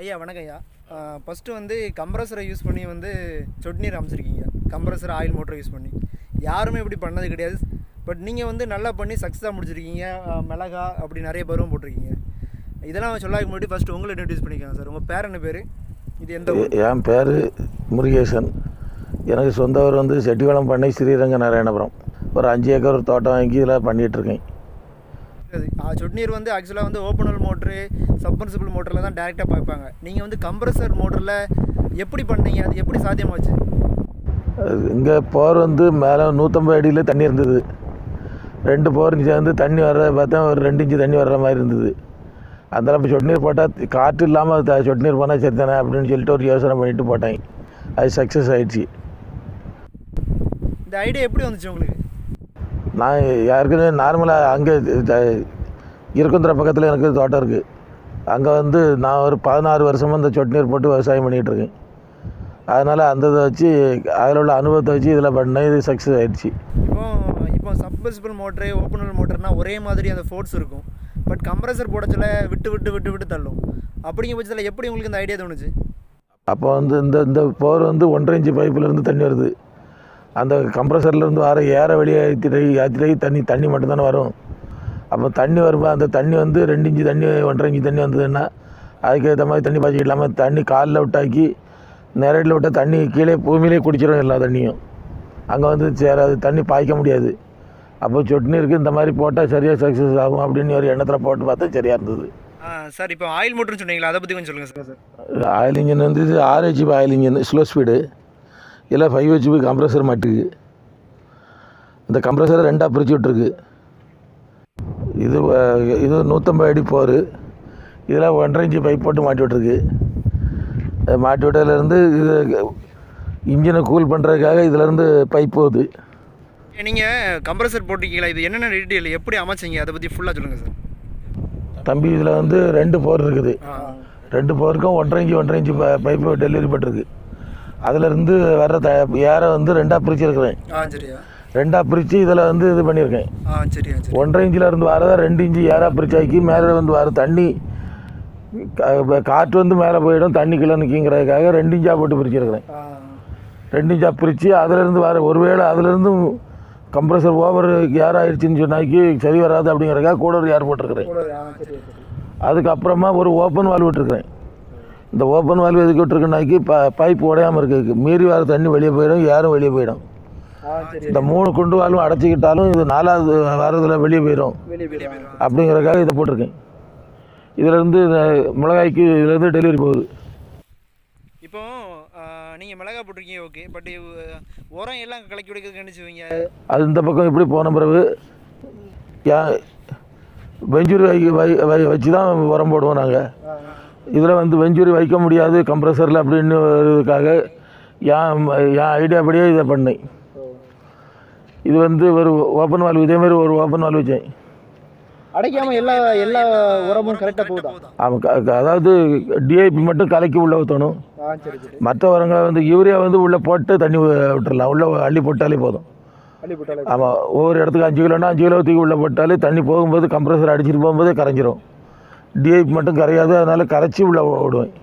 ஐயா வணக்கம் ஐயா. ஃபஸ்ட்டு வந்து கம்ப்ரஸரை யூஸ் பண்ணி வந்து சொட்டு நீர் அமைச்சிருக்கீங்க. கம்ப்ரஸர் ஆயில் மோட்டர் யூஸ் பண்ணி. யாருமே இப்படி பண்ணது கிடையாது. பட் நீங்கள் வந்து நல்லா பண்ணி சக்ஸஸாக முடிச்சிருக்கீங்க. மிளகா அப்படி நிறைய பருவம் போட்டிருக்கீங்க. இதெல்லாம் சொல்லாதுக்கு முன்னாடி ஃபஸ்ட்டு உங்களை இன்ட்ரடியூஸ் பண்ணிக்கோங்க சார் உங்கள் பேர் என்ன பேர்? இது எந்த என் பேர் முருகேசன். எனக்கு சொந்த ஊர் வந்து செட்டிகுளம் பண்ணை ஸ்ரீரங்க நாராயணபுரம் ஒரு அஞ்சு ஏக்கர் தோட்டம் வாங்கி இதில் பண்ணிகிட்ருக்கேன் சொட்டு நீர் வந்து ஆக்சுவலாக வந்து ஓப்பனல் மோட்ரு சப்மர்சிபிள் மோட்டரில் தான் டேரெக்டாக பார்ப்பாங்க நீங்கள் வந்து கம்ப்ரஸர் மோட்டரில் எப்படி பண்ணீங்க? அது எப்படி சாத்தியமாச்சு? இங்கே போர் வந்து மேலே நூற்றம்பது அடியில் தண்ணி இருந்தது. ரெண்டு போர் சேர்ந்து தண்ணி வர்றத பார்த்தா ஒரு ரெண்டு இன்ச்சு தண்ணி வர்ற மாதிரி இருந்தது. அதில் இப்போ சொட்டு நீர் போட்டால் காற்று இல்லாமல் சொட்டு நீர் போனால் சரி தானே அப்படின்னு சொல்லிட்டு ஒரு யோசனை பண்ணிட்டு போட்டேன் அது சக்ஸஸ் ஆயிடுச்சு. இந்த ஐடியா எப்படி வந்துச்சு உங்களுக்கு? நான் யாருக்குன்னு நார்மலாக அங்கே இருக்குந்திர பக்கத்தில் எனக்கு தோட்டம் இருக்குது அங்கே வந்து நான் ஒரு பதினாறு வருஷமாக இந்த சொட்டு நீர் போட்டு விவசாயம் பண்ணிகிட்டு இருக்கேன் அதனால் அந்த இதை வச்சு அதில் உள்ள அனுபவத்தை வச்சு இதில் பண்ணேன் இது சக்ஸஸ் ஆயிடுச்சு. இப்போ இப்போ சப்மர்சிபிள் மோட்ரு ஓப்பனல் மோட்டர்னா ஒரே மாதிரி அந்த ஃபோர்ஸ் இருக்கும். பட் கம்ப்ரஸர் போடச்சில் விட்டு விட்டு விட்டு விட்டு தள்ளும். அப்படிங்கிற பட்சத்தில் எப்படி உங்களுக்கு இந்த ஐடியா தோணுச்சு? அப்போ வந்து இந்த இந்த போர் வந்து ஒன்றரை இன்ச்சு பைப்புலேருந்து தண்ணி வருது. அந்த கம்ப்ரஸர்லேருந்து வர ஏற வெளியே ஏற்றிட்டு ஏற்றிட்டு தண்ணி தண்ணி மட்டும்தானே வரும். அப்போ தண்ணி வரும்போது அந்த தண்ணி வந்து ரெண்டு இன்ச்சு தண்ணி ஒன்றரை இன்ச்சு தண்ணி வந்ததுன்னா அதுக்கேற்ற மாதிரி தண்ணி பாய்ச்சி இல்லாமல் தண்ணி காலில் விட்டாக்கி நேரடியில் விட்டால் தண்ணி கீழே பூமியிலே குடிச்சிடும் எல்லா தண்ணியும். அங்கே வந்து சேராது தண்ணி பாய்க்க முடியாது. அப்போ சொட்டு நீருக்கு இந்த மாதிரி போட்டால் சரியாக சக்ஸஸ் ஆகும் அப்படின்னு ஒரு எண்ணத்தில் போட்டு பார்த்தா சரியாக இருந்தது. சார் இப்போ ஆயில் மோட்டர்னு சொன்னீங்களா அதை பற்றி கொஞ்சம் சொல்லுங்கள் சார். ஆயில் இன்ஜின் வந்து இது ஆறு HP oil engine slow speed இல்லை ஃபைவ் ஹெச்பி கம்ப்ரஸர் மாட்டுக்கு. இந்த கம்ப்ரஸரை ரெண்டாக பிரித்து விட்ருக்கு இது இது நூற்றம்பது அடி போர். இதில் ஒன்றரை இன்ச்சு பைப் போட்டு மாட்டி விட்ருக்கு மாட்டி விட்டதுலேருந்து இது இன்ஜினை கூல் பண்ணுறதுக்காக இதுலேருந்து பைப் போகுது. நீங்கள் கம்ப்ரஸர் போட்டிருக்கீங்களா? இது என்னென்ன டீட்டெயில் எப்படி அமைச்சீங்க? அதை பற்றி ஃபுல்லாக சொல்லுங்கள் சார். தம்பி இதில் வந்து ரெண்டு போர் இருக்குது. ரெண்டு போருக்கும் ஒன்றரை இன்ச்சு ஒன்றரை இன்ச்சு பைப்பு டெலிவரி பண்ணிருக்கு அதிலிருந்து வர்ற த ஏரை வந்து ரெண்டாக பிரிச்சிருக்கிறேன். ரெண்டாக பிரித்து இதில் வந்து இது பண்ணியிருக்கேன். ஒன்றரை இன்ச்சில் இருந்து வரதை ரெண்டு இன்ச்சு ஏராக பிரிச்சாக்கி மேலே வந்து வர. தண்ணி காற்று வந்து மேலே போயிடும் தண்ணி கீழே நிற்கிங்கிறதுக்காக ரெண்டு இன்ச்சாக போட்டு பிரிச்சிருக்கிறேன். ரெண்டு இன்ச்சாக பிரித்து அதிலிருந்து வர. ஒருவேளை அதிலிருந்து கம்ப்ரஸர் ஓவர் ஏர் ஆயிடுச்சுன்னு சொன்னாக்கி சரி வராது அப்படிங்கிறதுக்காக கூட ஒரு ஏர் போட்டிருக்கிறேன் அதுக்கப்புறமா ஒரு ஓப்பன் வால்வ் விட்டுருக்கிறேன். இந்த ஓப்பன் வால்வ் எதுக்கு விட்டுருக்குனாக்கி ப பைப் உடையாமல் இருக்கு. மீறி வர தண்ணி வெளியே போயிடும் ஏரும் வெளியே போயிடும். இந்த மூணு குண்டு வால்வும் அடைச்சிக்கிட்டாலும் இது நாலாவது வரதில் வெளியே போயிடும். அப்படிங்கிறதுக்காக இதை போட்டிருக்கேன். இதிலேருந்து மிளகாய்க்கு இதுலேருந்து டெலிவரி போகுது. இப்போ நீங்கள் மிளகா போட்டிருக்கீங்க ஓகே. பட் உரம் எல்லாம் கலக்கி விடுக்கிறதுக்கு என்ன செய்வீங்க? அது இந்த பக்கம் இப்படி போன பிறகு ஏன் வெஞ்சூரி வை வை வை வச்சு தான் உரம் போடுவோம் நாங்கள் இதில் வந்து வெஞ்சூரி வைக்க முடியாது கம்ப்ரஸரில் அப்படின்னு இதுக்காக என் என் ஐடியா படியே இதை பண்ணேன். இது வந்து ஒரு ஓப்பன் வால்வ் இதேமாரி ஒரு ஓப்பன் வால்வ் வச்சேன் அடைக்காம எல்லா எல்லா உரமும் கரெக்டாக போகுதா? ஆமாம் அதாவது டிஐபி மட்டும் கலக்கி உள்ளே ஊற்றணும் மற்ற உரங்களை வந்து யூரியா வந்து உள்ளே போட்டு தண்ணி விட்டுறலாம். உள்ளே அள்ளி போட்டாலே போதும். ஆமாம் ஒவ்வொரு இடத்துக்கு அஞ்சு கிலோனா அஞ்சு கிலோ தூக்கி உள்ளே போட்டாலே தண்ணி போகும்போது கம்ப்ரஸர் அடிச்சிட்டு போகும்போதே கரைஞ்சிரும். டிஐபி மட்டும் கரையாது அதனால் கரைச்சி உள்ளே விடுவேன்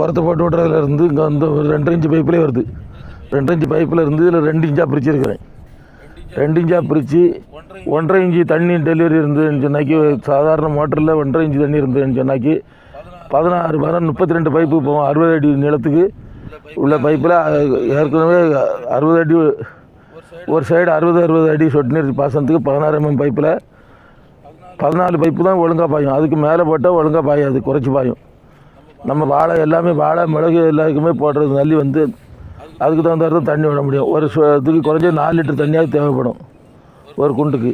உரத்தை போட்டு விட்றதுல இருந்து இங்கே வந்து ஒரு ரெண்டு இன்ச்சு பைப்லேயே வருது. ரெண்டு இன்ச்சு பைப்பில் இருந்து இதில் ரெண்டு இன்ச்சாக பிரிச்சிருக்கிறேன். ரெண்டு இன்ச்சாக பிரித்து ஒன்றரை இன்ச்சு தண்ணி டெலிவரி இருந்ததுன்னு சொன்னாக்கி சாதாரண மோட்டரில் ஒன்றரை இன்ச்சு தண்ணி இருந்ததுன்னு சொன்னாக்கி பதினாறு மரம் முப்பத்தி ரெண்டு பைப்பு போவோம் அறுபது அடி நிலத்துக்கு உள்ள பைப்பில் ஏற்கனவே அறுபது அடி ஒரு சைடு அறுபது அறுபது அடி சொட்டு நீர் பாசனத்துக்கு பதினாறு mm எம்எம் பைப்பில் பதினாலு பைப்பு தான் ஒழுங்காக பாயும். அதுக்கு மேலே போட்டால் ஒழுங்காக பாயாது குறைச்சி பாயும். நம்ம வாழை எல்லாமே வாழை மிளகு எல்லாருக்குமே போடுறது நல்லி வந்து அதுக்கு தகுந்த தான் தண்ணி விட முடியும். ஒரு இதுக்கு குறைஞ்ச நாலு லிட்டர் தண்ணியாவது தேவைப்படும். ஒரு குண்டுக்கு.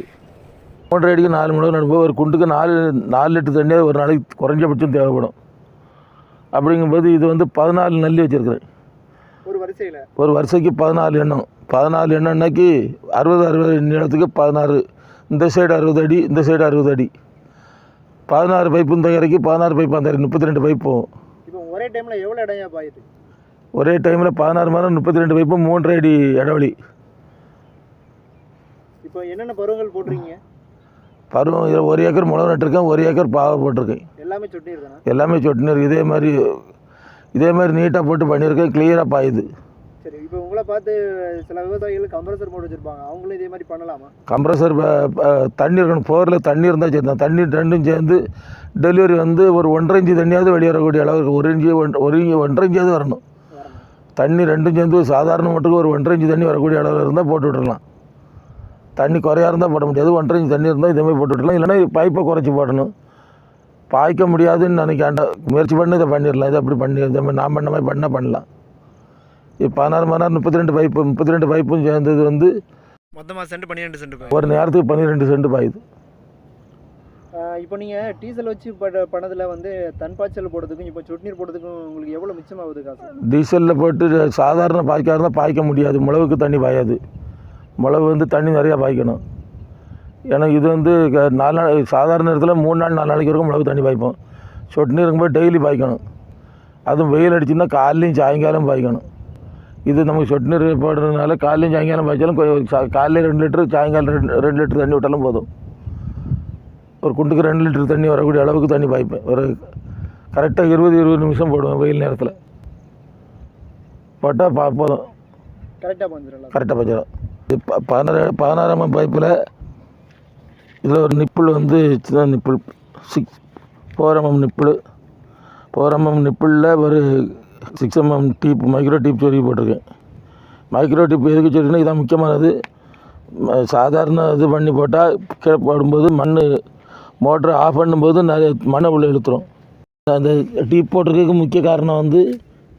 மூன்றரை அடிக்கு நாலு மிளகு நடும்போது ஒரு குண்டுக்கு நாலு நாலு லிட்டர் தண்ணியாவது ஒரு நாளைக்கு குறைஞ்சபட்சம் தேவைப்படும். அப்படிங்கும்போது இது வந்து பதினாலு நல்லி வச்சுருக்கிறேன். ஒரு வரிசையில்? ஒரு பதினாலு எண்ணம். பதினாலு எண்ணம்னாக்கி அறுபது அறுபது நிலத்துக்கு பதினாறு. இந்த சைடு அறுபது அடி இந்த சைடு அறுபது அடி. பதினாறு பைப்பு இந்த கரைக்கு பதினாறு பைப்பு அந்த முப்பத்தி ரெண்டு பைப் போகும். இப்போ ஒரே டைமில் எவ்வளோ இடையா பாயுது? ஒரே டைமில் பதினாறு மரம் முப்பத்தி ரெண்டு பைப்பு மூன்றரை அடி இடைவெளி. இப்போ என்னென்ன பருவங்கள் போட்டிருக்கீங்க? பருவம் ஒரு ஏக்கர் மிளகு நட்டிருக்கேன் ஒரு ஏக்கர் பாவை போட்டிருக்கேன். எல்லாமே சொட்டு எல்லாமே சொட்டு நீர். இதே மாதிரி இதே மாதிரி நீட்டாக போட்டு பண்ணியிருக்கேன் கிளியராக பாயுது. சரி இப்போ உங்களை பார்த்து சில விவசாயிகள் கம்ப்ரஸர் போட்டு வச்சிருப்பாங்க. அவங்களும் இதே மாதிரி பண்ணலாமா? கம்ப்ரஸர் தண்ணி இருக்கணும். போரில் தண்ணி இருந்தால் சரி தான். தண்ணி ரெண்டும் சேர்ந்து டெலிவரி வந்து ஒரு ஒன்றரை இன்ச்சு தண்ணியாவது வெளியே வரக்கூடிய அளவுக்கு ஒரு இன்ச்சு ஒன்- ஒரு இன்ச்சு ஒன்றரை வரணும் வரணும். தண்ணி ரெண்டும் சேர்ந்து சாதாரண மட்டுக்கு ஒரு ஒன்றரை இன்ச்சு தண்ணி வரக்கூடிய அளவில் இருந்தால் போட்டு விட்டுறலாம். தண்ணி குறையா இருந்தால் போட முடியாது. ஒன்றரை இன்ச்சு தண்ணி இருந்தால் இதே மாதிரி போட்டு விட்டுறலாம். இல்லைன்னா பைப்பை குறைச்சி போடணும். பாய்க்க முடியாதுன்னு நினைக்காண்ட. முயற்சி பண்ணி இதை பண்ணிடலாம். இதை அப்படி பண்ணி இதே மாதிரி நான் பண்ண மாதிரி பண்ணால் பண்ணலாம். இப்போ பதினாறு மணி நேரம் முப்பத்தி ரெண்டு பைப்பு முப்பத்தி ரெண்டு பைப்பும் சேர்ந்தது வந்து மொத்தமாக சென்ட் பன்னிரெண்டு சென்ட் ஒரு நேரத்துக்கு பன்னிரெண்டு சென்ட் பாயுது. இப்போ நீங்கள் டீசல் வச்சு பட பண்ணதில் வந்து தன்பாய்ச்சல் போடுறதுக்கும் இப்போ சொட்டுநீர் போடுறதுக்கும் உங்களுக்கு எவ்வளோ மிச்சமாகுது காசு? டீசலில் போட்டு சாதாரண பாய்க்காக இருந்தால் பாய்க்க முடியாது. மிளகுக்கு தண்ணி பாயாது. மிளகு வந்து தண்ணி நிறையா பாய்க்கணும். ஏன்னா இது வந்து க- நாலு நாள் சாதாரண நேரத்தில் மூணு நாள் நாலு நாளைக்கு வரைக்கும் மிளகு தண்ணி பாய்ப்போம். சொட்டு நீருங்க போய் டெய்லி பாய்க்கணும். அதுவும் வெயில் அடிச்சுன்னா காலையும் சாயங்காலம் பாய்க்கணும். இது நமக்கு சொட்டு நீர் போடுறதுனால காலையும் சாயங்காலம் பாய்ச்சாலும் காலையில் ரெண்டு லிட்டரு சாயங்காலம் ரெண்டு ரெண்டு லிட்டர் தண்ணி விட்டாலும் போதும். ஒரு குண்டுக்கு ரெண்டு லிட்டர் தண்ணி வரக்கூடிய அளவுக்கு தண்ணி பாய்ப்பேன். ஒரு கரெக்டாக இருபது இருபது நிமிஷம் போடுவேன் வெயில் நேரத்தில். போட்டால் பா போதும். கரெக்டாக கரெக்டாக பஞ்சிடும் ப- பதினாறு பதினாறாம் பைப்பில் இதில் ஒரு நிப்பிள் வந்து சின்ன nipple. Six four mm nipple. Four mm நிப்பிளில் ஒரு six mm deep micro deep சொருகி போட்டிருக்கேன். மைக்ரோ டீப் எதுக்கு சொருகினா இதான் முக்கியமானது. சாதாரண இது பண்ணி போட்டால் கீழே போடும்போது மண் மோட்ரு ஆஃப் பண்ணும்போது நிறைய மண்ணை உள்ளே இழுத்துரும். அந்த டீப் போட்டிருக்கிறதுக்கு முக்கிய காரணம் வந்து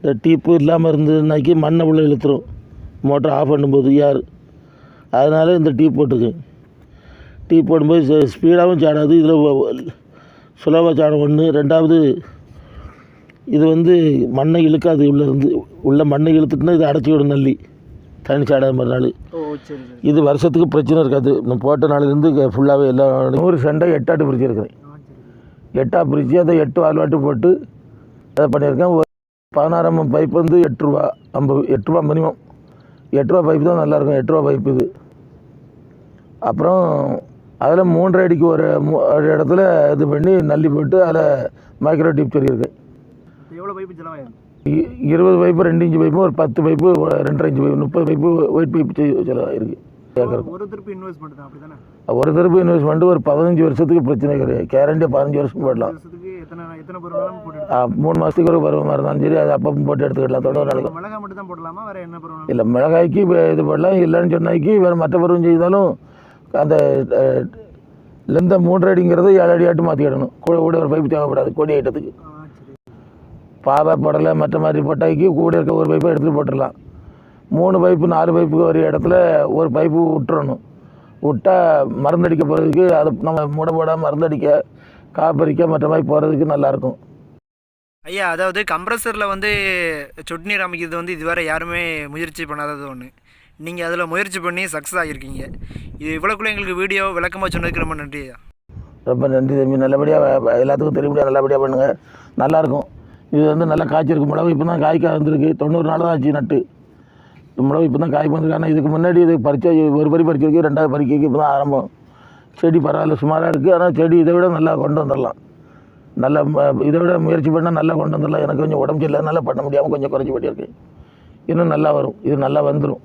இந்த டீப்பு இல்லாமல் இருந்ததுனாக்கி மண்ணை உள்ளே இழுத்துரும். மோட்டரை ஆஃப் பண்ணும்போது யார்? அதனால இந்த டீப் போட்டிருக்கு. டீப் போடும்போது ஸ்பீடாகவும் சாடாது இதில் சுலபமாக சாடும். ஒன்று ரெண்டாவது இது வந்து மண்ணை இழுக்காது உள்ளேருந்து உள்ள மண்ணை இழுத்துட்டுனா இது அடைச்சி விடும் நல்லி தண்ணி சாடாத மாதிரி நாள். இது வருஷத்துக்கு பிரச்சனை இருக்காது. நான் போட்ட நாளிலேருந்து ஃபுல்லாகவே எல்லாம் நூறு செண்டை எட்டாட்டு பிரிச்சிருக்கிறேன் ஆ சரி எட்டா பிரித்து அதை எட்டு வால்வாட்டு போட்டு அதை பண்ணியிருக்கேன். ஒரு பதினாறாம் பைப் வந்து எட்டு ரூபா ஐம்பது எட்டு ரூபா மினிமம் எட்டு ரூபா பைப்பு தான் நல்லாயிருக்கும். எட்டு ரூபா பைப்பு இது. அப்புறம் அதில் மூன்றரை அடிக்கு ஒரு ஒரு இடத்துல இது பண்ணி நல்லி போட்டு அதில் மைக்ரோ டியூப் சொல்லியிருக்கேன் எவ்வளோ பைப்பு செலவாயிரும் இ- இருபது பைப்பு ரெண்டு இன்ச்சு பைப்பு ஒரு பத்து பைப்பு ரெண்டரை இன்ச்சு பைப்பு முப்பது பைப்பு ஒயிட் பைப்பு செலவாயிருக்கு ஏக்கர் ஒரு திருப்பி இன்வெஸ்ட்மெண்ட் தான் ஒரு தரப்பு இன்வெஸ்ட்மெண்ட் ஒரு பதினஞ்சு வருஷத்துக்கு பிரச்சனை கிடையாது. கேரண்டியாக பதினஞ்சு வருஷம் போடலாம் ஆ, மூணு மாதத்துக்கு ஒரு பருவமாக இருந்தாலும் சரி அது அப்பப்போ போட்டு எடுத்துக்கிடலாம். தொடர் நாளைக்கு. எடுத்துக்கலாம் மிளகா மட்டும் தான் போடலாமா? வேற என்ன பொருள் இல்லை மிளகாய்க்கு இது போடலாம். இல்லைன்னு சொன்னாக்கி வேறு மற்ற பருவம் செய்தாலும் அந்த லெந்த மூன்றரை அடிங்கிறத ஏழு அடியாட்டு மாற்றிக்கிடணும் கூட கூட ஒரு பைப்பு தேவைப்படாது கொடி ஐட்டத்துக்கு. பாவை படலை மற்ற மாதிரி பொட்டாய்க்கு கூட இருக்க ஒரு பைப்பை எடுத்துகிட்டு போட்டுடலாம். மூணு பைப்பு நாலு பைப்புக்கு ஒரு இடத்துல ஒரு பைப்பு விட்டுறணும். விட்டால் மருந்தடிக்க போகிறதுக்கு அது நம்ம மூட போட மருந்தடிக்க காப்பரிக்க மற்ற மாதிரி போகிறதுக்கு நல்லாயிருக்கும். ஐயா அதாவது கம்ப்ரஸரில் வந்து சொட்டு நீர் அமைக்கிறது வந்து இதுவரை யாருமே முயற்சி பண்ணாதது ஒன்று நீங்கள் அதில் முயற்சி பண்ணி சக்ஸஸ் ஆகியிருக்கீங்க. இது இவ்வளோக்குள்ள எங்களுக்கு வீடியோ விளக்கமாக சொன்னதுக்கு ரொம்ப நன்றி ஐயா. ரொம்ப நன்றி தம்பி. நல்லபடியாக எல்லாத்துக்கும் தெரியும்படியாக நல்லபடியாக பண்ணுங்கள் நல்லாயிருக்கும். இது வந்து நல்லா காய்ச்சிருக்கு மிளகு இப்போ தான் காய்க்க வந்திருக்கு. தொண்ணூறு நாள் தான் ஆச்சு நட்டு. மிளகு இப்போ தான் காய் வந்திருக்கு. ஆனால் இதுக்கு முன்னாடி இது பறிச்சா ஒரு பறி பறிச்சிருக்கு ரெண்டாவது பறிக்கைக்கு இப்போ தான் ஆரம்பம். செடி பரவாயில்ல சுமாராக இருக்குது ஆனால் செடி இதை விட நல்லா கொண்டு வந்துடலாம். நல்லா ம- இதை விட முயற்சி பண்ணால் நல்லா கொண்டு வந்துடலாம். எனக்கு கொஞ்சம் உடம்பு சரியில்லாதனால பண்ண முடியாமல் கொஞ்சம் குறைச்சி பண்ணியிருக்கு இன்னும் நல்லா வரும். இது நல்லா வந்துடும்